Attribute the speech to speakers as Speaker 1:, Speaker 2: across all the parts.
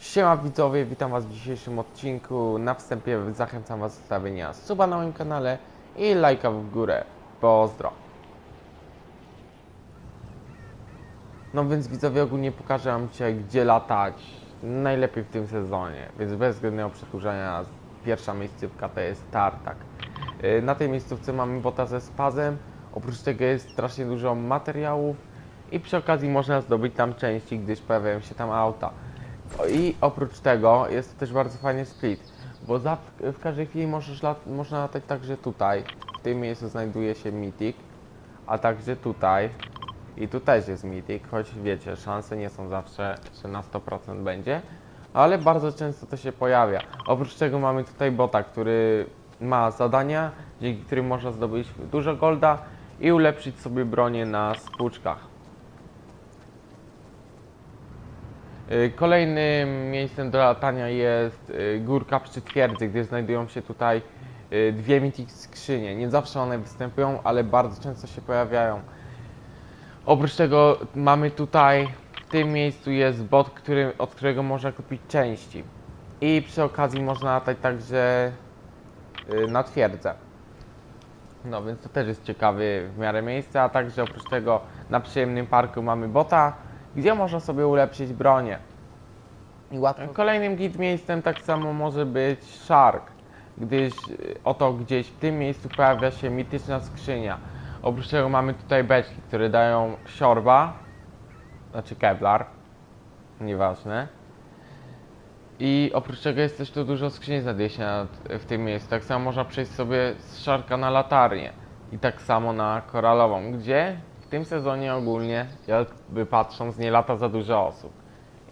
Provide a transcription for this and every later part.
Speaker 1: Siema widzowie, witam was w dzisiejszym odcinku. Na wstępie zachęcam was do zostawienia suba na moim kanale i lajka w górę. Pozdro. No więc widzowie ogólnie pokażę wam dzisiaj gdzie latać najlepiej w tym sezonie. Więc bez zbędnego przedłużania pierwsza miejscówka to jest Tartak. Yy, Na tej miejscówce mamy bota ze spazem. Oprócz tego jest strasznie dużo materiałów i przy okazji można zdobyć tam części, gdyż pojawiają się tam auta. I oprócz tego jest to też bardzo fajny split, bo za, w każdej chwili możesz lat, można latać także tutaj. W tym miejscu znajduje się Mythic, a także tutaj. I tu też jest Mythic, choć wiecie, szanse nie są zawsze, że na 100% będzie, ale bardzo często to się pojawia. Oprócz tego mamy tutaj bota, który ma zadania, dzięki którym można zdobyć dużo golda i ulepszyć sobie bronię na spłuczkach. Kolejnym miejscem do latania jest y, górka przy twierdzy, gdzie znajdują się tutaj y, dwie mythic skrzynie. Nie zawsze one występują, ale bardzo często się pojawiają. Oprócz tego mamy tutaj, w tym miejscu jest bot, który, od którego można kupić części. I przy okazji można latać także y, na twierdzę. No więc to też jest ciekawy w miarę miejsce, a także oprócz tego na przyjemnym parku mamy bota, gdzie można sobie ulepszyć bronię. I łatwo. Kolejnym git miejscem tak samo może być Shark, gdyż y, oto gdzieś w tym miejscu pojawia się mityczna skrzynia. Oprócz tego mamy tutaj beczki, które dają siorba, znaczy kevlar, nieważne. I oprócz tego jest też tu dużo skrzyni nad, w tym miejscu. Tak samo można przejść sobie z szarka na latarnię i tak samo na koralową, gdzie tym sezonie ogólnie, jakby patrząc, nie lata za dużo osób.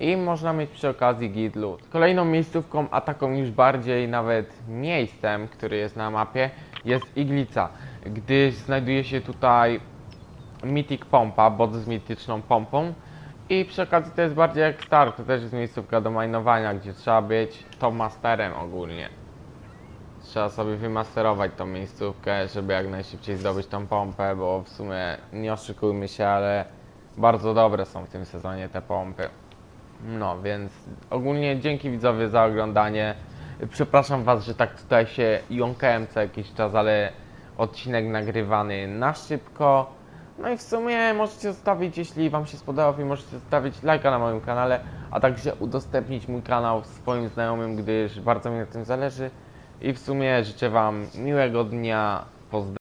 Speaker 1: I można mieć przy okazji git loot. Kolejną miejscówką, a taką już bardziej nawet miejscem, który jest na mapie, jest Iglica, gdyż znajduje się tutaj Mythic Pompa, bot z mityczną pompą. I przy okazji to jest bardziej jak start, to też jest miejscówka do minowania, gdzie trzeba być top masterem ogólnie. Trzeba sobie wymasterować tą miejscówkę, żeby jak najszybciej zdobyć tą pompę, bo w sumie nie oszukujmy się, ale bardzo dobre są w tym sezonie te pompy. No, więc ogólnie dzięki widzowie za oglądanie. Przepraszam Was, że tak tutaj się jąkałem co jakiś czas, ale odcinek nagrywany na szybko. No i w sumie możecie zostawić, jeśli Wam się spodobał film, możecie zostawić lajka na moim kanale, a także udostępnić mój kanał swoim znajomym, gdyż bardzo mi na tym zależy. I w sumie życzę Wam miłego dnia. Pozdrawiam.